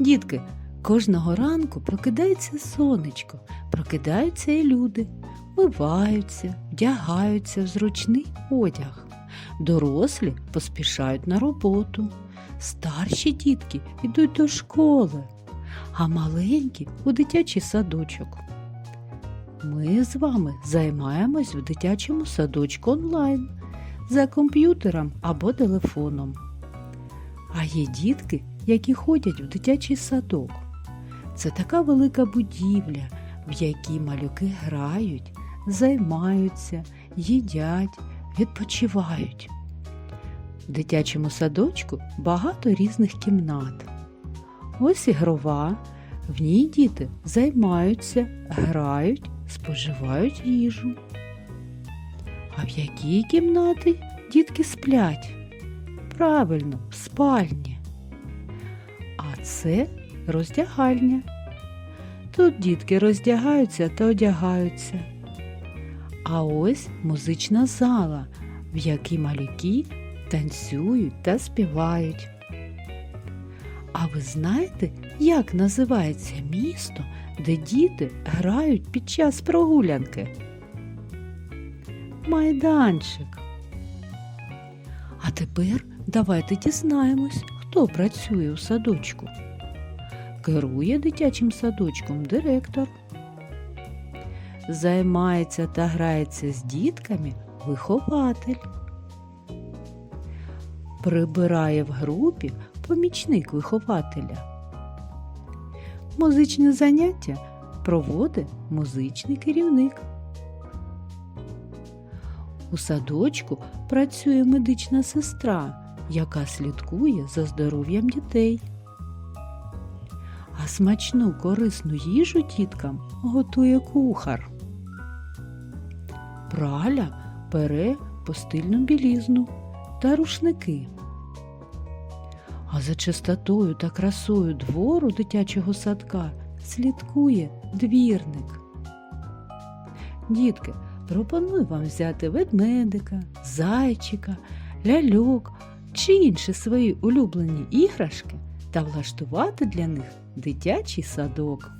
Дітки, кожного ранку прокидається сонечко, прокидаються і люди, миваються, вдягаються в зручний одяг. Дорослі поспішають на роботу, старші дітки йдуть до школи, а маленькі у дитячий садочок. Ми з вами займаємось в дитячому садочку онлайн за комп'ютером або телефоном. А є дітки, які ходять в дитячий садок. Це така велика будівля, в якій малюки грають, займаються, їдять, відпочивають. В дитячому садочку багато різних кімнат. Ось ігрова, в ній діти займаються, грають, споживають їжу. А в якій кімнаті дітки сплять? Правильно, в спальні. А це роздягальня. Тут дітки роздягаються та одягаються. А ось музична зала, в якій малюки танцюють та співають. А ви знаєте, як називається місто, де діти грають під час прогулянки? Майданчик. А тепер давайте дізнаємось, хто працює у садочку. Керує дитячим садочком директор. Займається та грається з дітками вихователь. Прибирає в групі помічник вихователя. Музичне заняття проводить музичний керівник. У садочку працює медична сестра, яка слідкує за здоров'ям дітей. А смачну корисну їжу діткам готує кухар. Праля пере постільну білізну та рушники. А за чистотою та красою двору дитячого садка слідкує двірник. Дітки, пропоную вам взяти ведмедика, зайчика, ляльок чи інші свої улюблені іграшки та влаштувати для них дитячий садок.